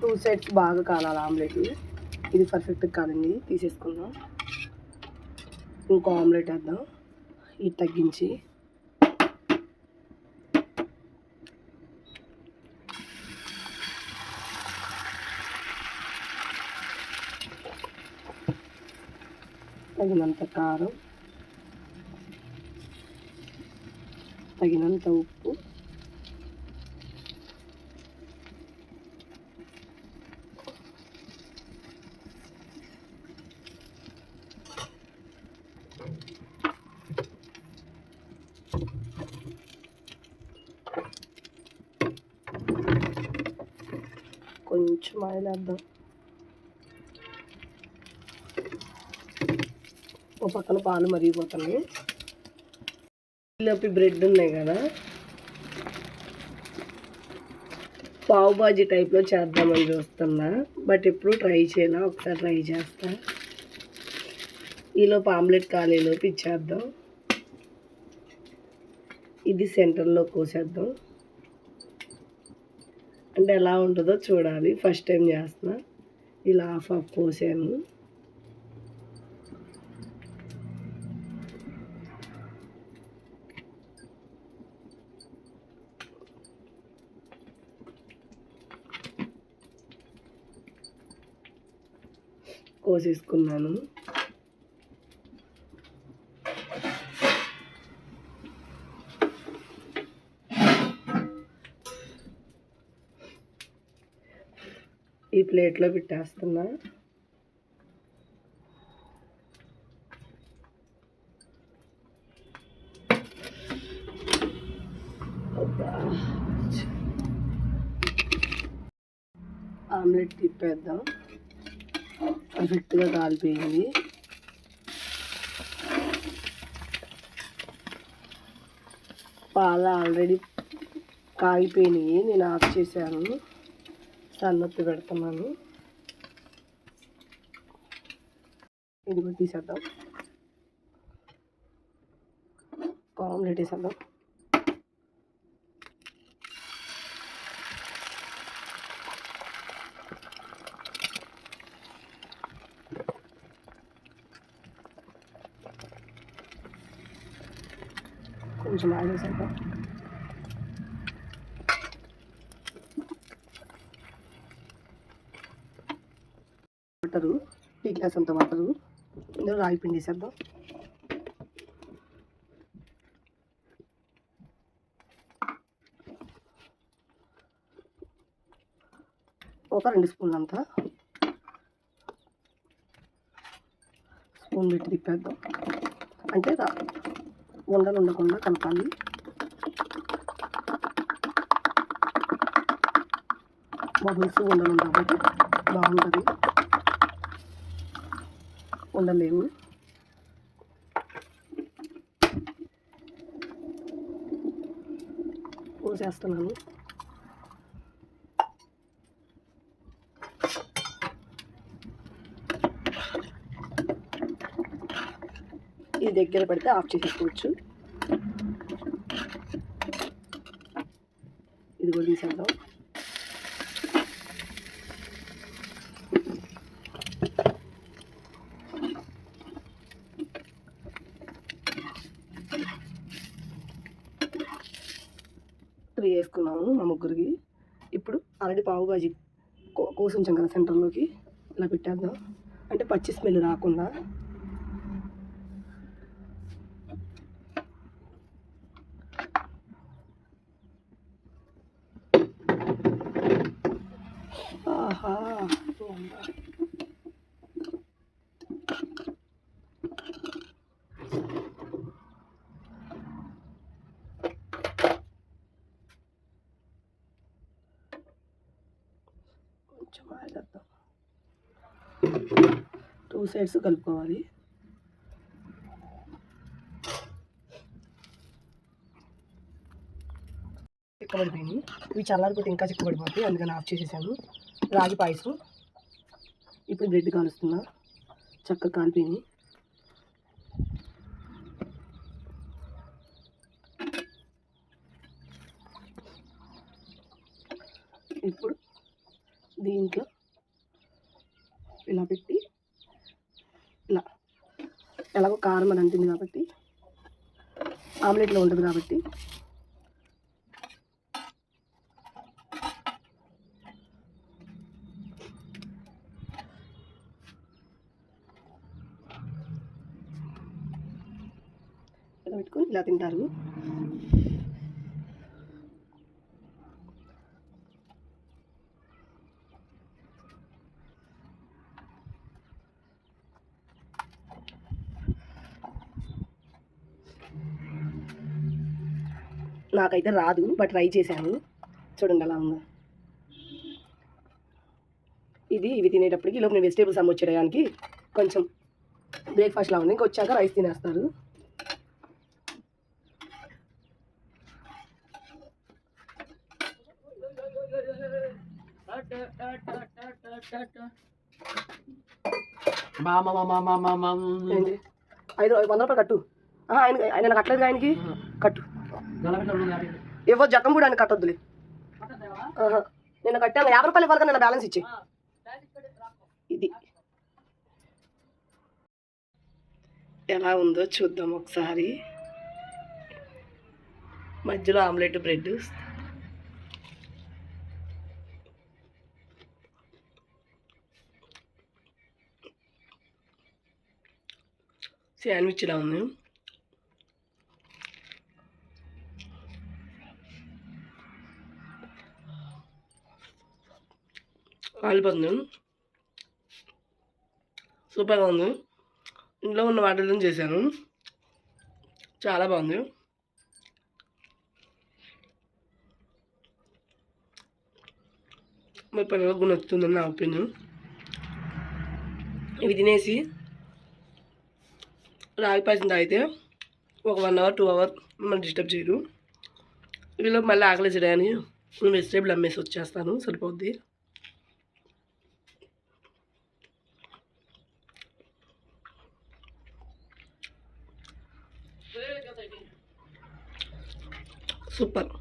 Two sides బాగా కాలాలి omelette ఇది పర్ఫెక్ట్గా కాదండి తీసేసుకుందాం. ఇంకో ఆమ్లెట్ వేద్దాం. ఇది తగ్గించి. తగినంత కారం. తగినంత ఉప్పు. కొంచెం ఆయిల్ వేద్దాం ఓ పక్కన పాలు మరిగిపోతున్నాయి లోపి బ్రెడ్ ఉన్నాయి కదా. పావు బాజీ టైప్లో చేద్దామని చూస్తున్నా. బట్ ఎప్పుడు ట్రై చేయనా ఒకసారి ట్రై చేస్తా. ఈలోపు ఆమ్లెట్ కాలేలోపు ఇచ్చేద్దాం. ఇది సెంటర్లో కోసేద్దాం. అంటే ఎలా ఉంటుందో చూడాలి. ఫస్ట్ టైం చేస్తున్నా. ఇలా హాఫ్ హాఫ్ కోసాను కోసేసుకున్నాను. ఈ ప్లేట్లో పెట్టేస్తున్నా. ఆమ్లెట్ తిప్పేద్దాం. పర్ఫెక్ట్గా కాలిపోయింది పాలు ఆల్రెడీ కాగిపోయినాయి నేను ఆఫ్ చేశాను. సన్నొత్తి పెడుతున్నాను. ఇది కూడా తీసేద్దాం ఆమ్లెట్ వేసేద్దాం కొంచెం ఆయిల్ వాటరు టీ గ్లాస్ అంత వాటరు ఇందులో రాగి పిండి వేసేద్దాం. ఒక రెండు స్పూన్లు అంతా స్పూన్ పెట్టి తిప్పేద్దాం. అంటే ఉండలు ఉండకుండా కలపాలి. బబుల్స్ ఉండలు ఉండకపోతే బాగుంటుంది. ఉండలేము పోసేస్తున్నాను. ఇది దగ్గర పెడితే ఆఫ్ చేసేసుకోవచ్చు. ఇది కూడా తీసేద్దాం. తీసుకున్నాము మా ముగ్గురికి. ఇప్పుడు ఆల్రెడీ పావు కో- కోసి కదా సెంటర్లోకి ఇలా పెట్టేద్దాం. అంటే పచ్చి స్మెల్ రాకుండా. ఆహా అమ్మా. కొంచెం ఆయిల్ వేద్దాం టూ సైడ్స్ కలుపుకోవాలి. చిక్కబడిపోయింది. ఇవి చల్లారిపోతే ఇంకా చిక్కబడిపోతాయి. అందుకని ఆఫ్ చేసేసాను. రాగి పాయసం. ఇప్పుడు బ్రెడ్ కాలుస్తున్నా. చక్కగా కాలిపోయింది. ఇప్పుడు దీంట్లో ఇలా పెట్టి ఇలా. ఎలాగో కారం అని అంటుంది కాబట్టి ఆమ్లెట్లో ఉంటుంది కాబట్టి. ఇలా పెట్టుకొని ఇలా తింటారు. నాకైతే రాదు బట్ ట్రై చేశాను. చూడండి అలా ఉందో. ఇది ఇవి తినేటప్పటికి నేను వెజిటేబుల్స్ అమ్మ వచ్చేయడానికి కొంచెం బ్రేక్ఫాస్ట్లా ఉంది. ఇంకా వచ్చాక రైస్ తినేస్తారు. మా మా మా మా మా మా ఏంటి ఐదు వంద రూపాయలు కట్టు. ఆయన ఆయన నాకు కట్టలేదు ఆయనకి? కట్టు. ఇవ్వ జకంబూడి ఆయన కట్టొద్దులే. ఆహా. నేను కట్టాను యాభై రూపాయలు ఇవ్వాలి కానీ బ్యాలెన్స్ ఇచ్చి ఇది. ఎలా ఉందో చూద్దాం ఒకసారి. మధ్యలో ఆమ్లెట్ బ్రెడ్. శాండ్విచ్ ఇలా ఉంది. కాలిపోతుంది సూపర్గా ఉంది. ఇంట్లో ఉన్న వాటితో చేశాను. చాలా బాగుంది. మీ పిల్లలకు నచ్చుతుందని నా ఒపీనియన్. ఇవి తినేసి రాగి పాయసం తాగితే ఒక వన్ అవర్ టూ అవర్ మనం డిస్టర్బ్ చేయరు. వీళ్ళు మళ్ళీ ఆకలేసడాయని నేను వెజిటేబుల్ అమ్మేసి వచ్చేస్తాను. సరిపోద్ది. Súper.